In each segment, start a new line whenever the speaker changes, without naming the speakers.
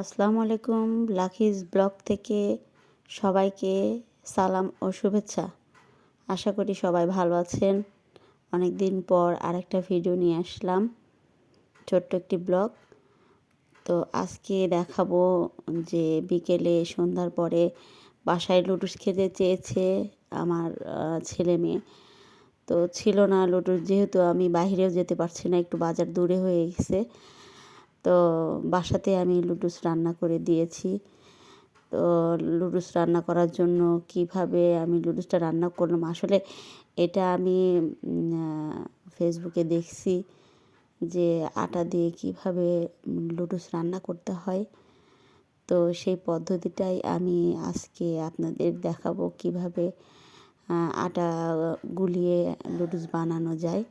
আসসালামু আলাইকুম লাখিজ ব্লগ থেকে সবাইকে সালাম ও শুভেচ্ছা। আশা করি সবাই ভালো আছেন। অনেক দিন পর আরেকটা ভিডিও নিয়ে আসলাম, ছোট্ট একটি ব্লগ। তো আজকে দেখাবো যে বিকেলে সন্ধ্যার পরে বাসায় লুডুস খেতে চেয়েছে আমার ছেলে মেয়ে। তো ছিল না লুডুস, যেহেতু আমি বাহিরেও যেতে পারছি না, একটু বাজার দূরে হয়ে গেছে। তো বাসাতে আমি লুডুস রান্না করে দিয়েছি। তো লুডুস রান্না করার জন্য কীভাবে আমি লুডুসটা রান্না করলাম, আসলে এটা আমি ফেসবুকে দেখছি যে আটা দিয়ে কীভাবে লুডুস রান্না করতে হয়। তো সেই পদ্ধতিটাই আমি আজকে আপনাদের দেখাবো কীভাবে আটা গুলিয়ে লুডুস বানানো যায়।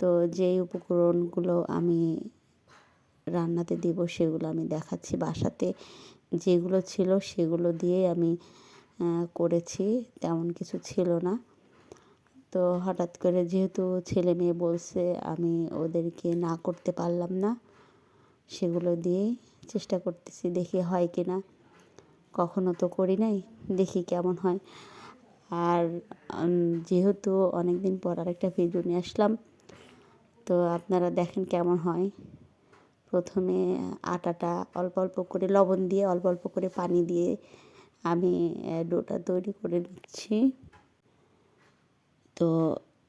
তো যেই উপকরণগুলো আমি রান্নাতে দেব সেগুলো আমি দেখাচ্ছি। বাসাতে যেগুলো ছিল সেগুলো দিয়েই আমি করেছি। তেমন কিছু ছিল না। তো হঠাৎ করে যেহেতু ছেলে মেয়ে বলছে আমি ওদেরকে না করতে পারলাম না, সেগুলো দিয়েই চেষ্টা করতেছি দেখি হয় কি না। কখনো তো করি নাই, দেখি কেমন হয়। আর যেহেতু অনেক দিন পর আরেকটা ভিডিও নিয়ে আসলাম, তো আপনারা দেখেন কেমন হয়। প্রথমে আটাটা অল্প অল্প করে লবণ দিয়ে, অল্প অল্প করে পানি দিয়ে আমি ডোটা তৈরি করে নিচ্ছি। তো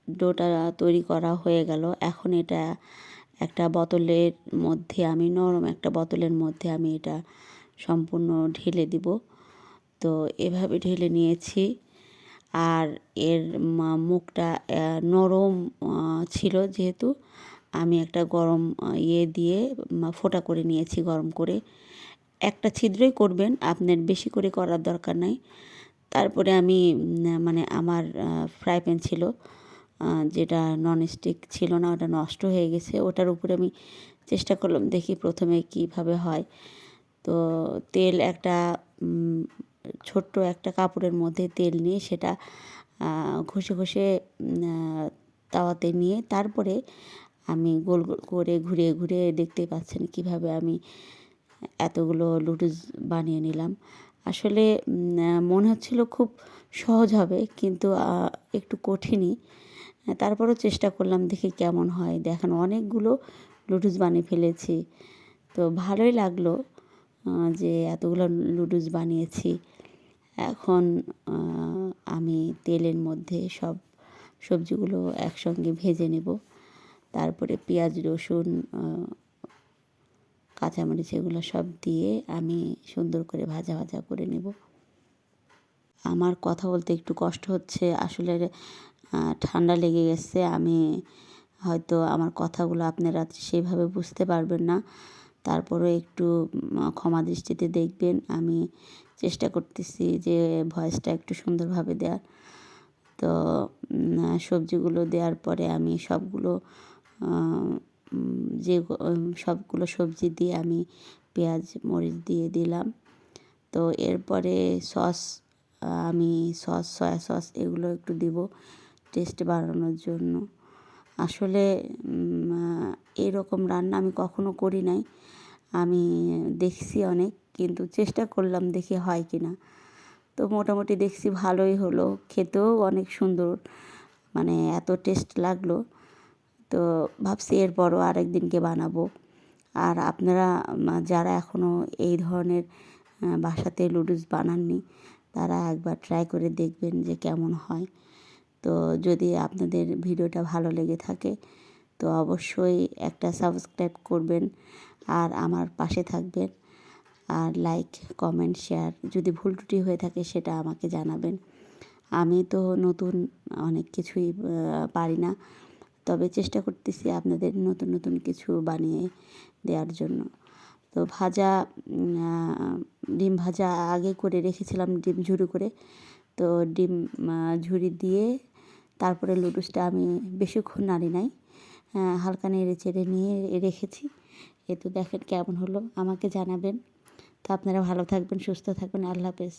ডোটা তৈরি করা হয়ে গেল। এখন এটা একটা বোতলের মধ্যে আমি, নরম একটা বোতলের মধ্যে আমি এটা সম্পূর্ণ ঢেলে দিব। তো এভাবে ঢেলে নিয়েছি। আর এর মুখটা নরম ছিল যেহেতু। আমি একটা গরম ইয়ে দিয়ে ফোটা করে নিয়েছি গরম করে। একটা ছিদ্রই করবেন, আপনার বেশি করে করার দরকার নাই। তারপরে আমি মানে আমার ফ্রাই প্যান ছিল যেটা ননস্টিক ছিল না, ওটা নষ্ট হয়ে গেছে। ওটার উপরে আমি চেষ্টা করলাম দেখি প্রথমে কীভাবে হয়। তো তেল একটা ছোট্ট একটা কাপড়ের মধ্যে তেল নিয়ে সেটা ঘষে ঘষে তাওয়াতে নিয়ে তারপরে আমি গোল গোল করে ঘুরে ঘুরে দেখতে পাচ্ছেন কীভাবে আমি এতগুলো লুডুস বানিয়ে নিলাম। আসলে মনে হচ্ছিল খুব সহজ হবে, কিন্তু একটু কঠিনই। তারপরও চেষ্টা করলাম দেখি কেমন হয়। দেখেন, অনেকগুলো লুডুস বানিয়ে ফেলেছি। তো ভালোই লাগল যে এতগুলো লুডুস বানিয়েছি। এখন আমি তেলের মধ্যে সব সবজিগুলো একসঙ্গে ভেজে নেব। তারপরে পেঁয়াজ, রসুন কাঁচামরিচ এগুলো সব দিয়ে আমি সুন্দর করে ভাজা ভাজা করে নেব। আমার কথা বলতে একটু কষ্ট হচ্ছে, আসলে ঠান্ডা লেগে গেছে, আমি হয়তো আমার কথাগুলো আপনারা সেইভাবে বুঝতে পারবেন না। তারপরে একটু ক্ষমা দৃষ্টিতে দেখবেন, আমি চেষ্টা করতেছি যে ভয়েসটা একটু সুন্দরভাবে দেওয়ার তো সবজিগুলো দেওয়ার পরে আমি সবগুলো যে সবগুলো সবজি দিয়ে আমি পেঁয়াজ, মরিচ দিয়ে দিলাম। তো এরপরে সস, আমি সস, সয়া সস এগুলো একটু দিব টেস্ট বাড়ানোর জন্য। আসলে এরকম রান্না আমি কখনো করি নাই। আমি দেখছি অনেক, কিন্তু চেষ্টা করলাম দেখি হয় কি না তো মোটামুটি দেখছি ভালোই হলো, খেতেও অনেক সুন্দর মানে এত টেস্ট লাগল। তো ভাবছি এরপরও আরেক দিনকে বানাবো। আর আপনারা যারা এখনও এই ধরনের বাসাতে লুডুস বানাননি, তারা একবার ট্রাই করে দেখবেন যে কেমন হয়। তো যদি আপনাদের ভিডিওটা ভালো লেগে থাকে, তো অবশ্যই একটা সাবস্ক্রাইব করবেন আর আমার পাশে থাকবেন। আর লাইক কমেন্ট শেয়ার যদি ভুল ত্রুটি হয়ে থাকে সেটা আমাকে জানাবেন। আমি তো নতুন অনেক কিছুই পারি না। তবে চেষ্টা করতেছি আপনাদের নতুন নতুন কিছু বানিয়ে দেওয়ার জন্য। তো ভাজা ডিম ভাজা আগে করে রেখেছিলাম, ডিম ঝুড়ি করে। তো ডিম ঝুড়ি দিয়ে তারপরে লুডুসটা আমি বেশিক্ষণ নাড়ি নাই। হালকা নেড়ে চেড়ে নিয়ে রেখেছি। এ তো দেখেন কেমন হলো, আমাকে জানাবেন। তো আপনারা ভালো থাকবেন, সুস্থ থাকবেন, আল্লাহ হাফেজ।